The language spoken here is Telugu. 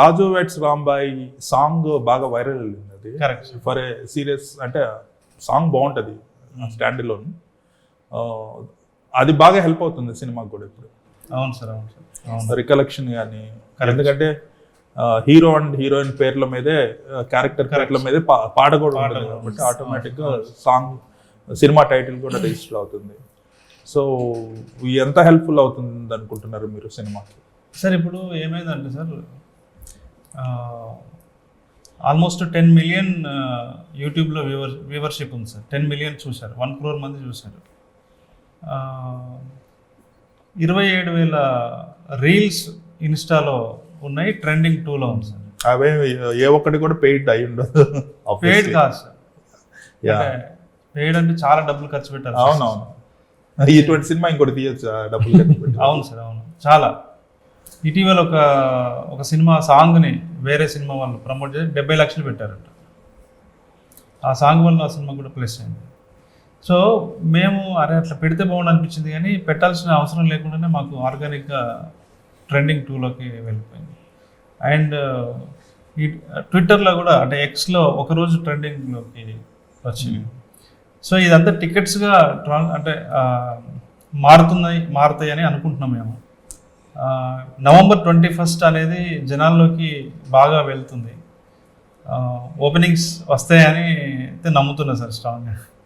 రాజు వెట్స్ రాంబాయ్ సాంగ్ బాగా వైరల్ వెళ్ళింది అది కరెక్ట్ ఫర్ ఏ సీరియస్ అంటే సాంగ్ బాగుంటుంది స్టాండ్ లోన్ అది బాగా హెల్ప్ అవుతుంది సినిమాకి కూడా ఇప్పుడు. అవును సార్ అవును సార్. రికలెక్షన్ కానీ ఎందుకంటే హీరో అండ్ హీరోయిన్ పేర్ల మీదే క్యారెక్టర్ పేర్ల మీదే పాట కూడా ఉంటుంది కాబట్టి ఉంటుంది. ఆటోమేటిక్గా సాంగ్ సినిమా టైటిల్ కూడా రిజిస్టర్ అవుతుంది. సో ఎంత హెల్ప్ఫుల్ అవుతుంది అనుకుంటున్నారు మీరు సినిమాకి? సార్ ఇప్పుడు ఏమైందంటే సార్ ఆల్మోస్ట్ టెన్ మిలియన్ యూట్యూబ్లో వ్యూవర్ వ్యూవర్షిప్ ఉంది సార్. టెన్ మిలియన్ చూశారు. వన్ క్రోర్ మంది చూశారు. ఇరవై ఏడు వేల రీల్స్ ఇన్స్టాలో ఉన్నాయి. ట్రెండింగ్ టూలో ఉంది సార్. అవే ఏ ఒక్కటి కూడా పెయిడ్ అయి ఉండదు పెయిడ్ కాదు సార్. పెయిడ్ అంటే చాలా డబ్బులు ఖర్చు పెట్టారు అవునవును. ఇటువంటి సినిమా ఇంకోటి తీయచ్చు? డబ్బులు ఖర్చు. అవును సార్ అవును. చాలా. ఇటీవల ఒక ఒక సినిమా సాంగ్ని వేరే సినిమా వాళ్ళు ప్రమోట్ చేసి డెబ్బై లక్షలు పెట్టారంట. ఆ సాంగ్ వల్ల ఆ సినిమా కూడా ప్లస్ అయింది. సో మేము అరే అట్లా పెడితే బాగుండు అనిపించింది కానీ పెట్టాల్సిన అవసరం లేకుండానే మాకు ఆర్గానిక్గా ట్రెండింగ్ టూలోకి వెళ్ళిపోయింది. అండ్ ఈ ట్విట్టర్లో కూడా అంటే ఎక్స్లో ఒకరోజు ట్రెండింగ్లోకి వచ్చింది. సో ఇదంతా టికెట్స్గా ట్రా అంటే మారుతున్నాయి మారుతాయి అని అనుకుంటున్నాం మేము. నవంబర్ ట్వంటీ ఫస్ట్ అనేది జనాల్లోకి బాగా వెళ్తుంది. ఓపెనింగ్స్ వస్తాయని అయితే నమ్ముతున్నా సార్ స్ట్రాంగ్గా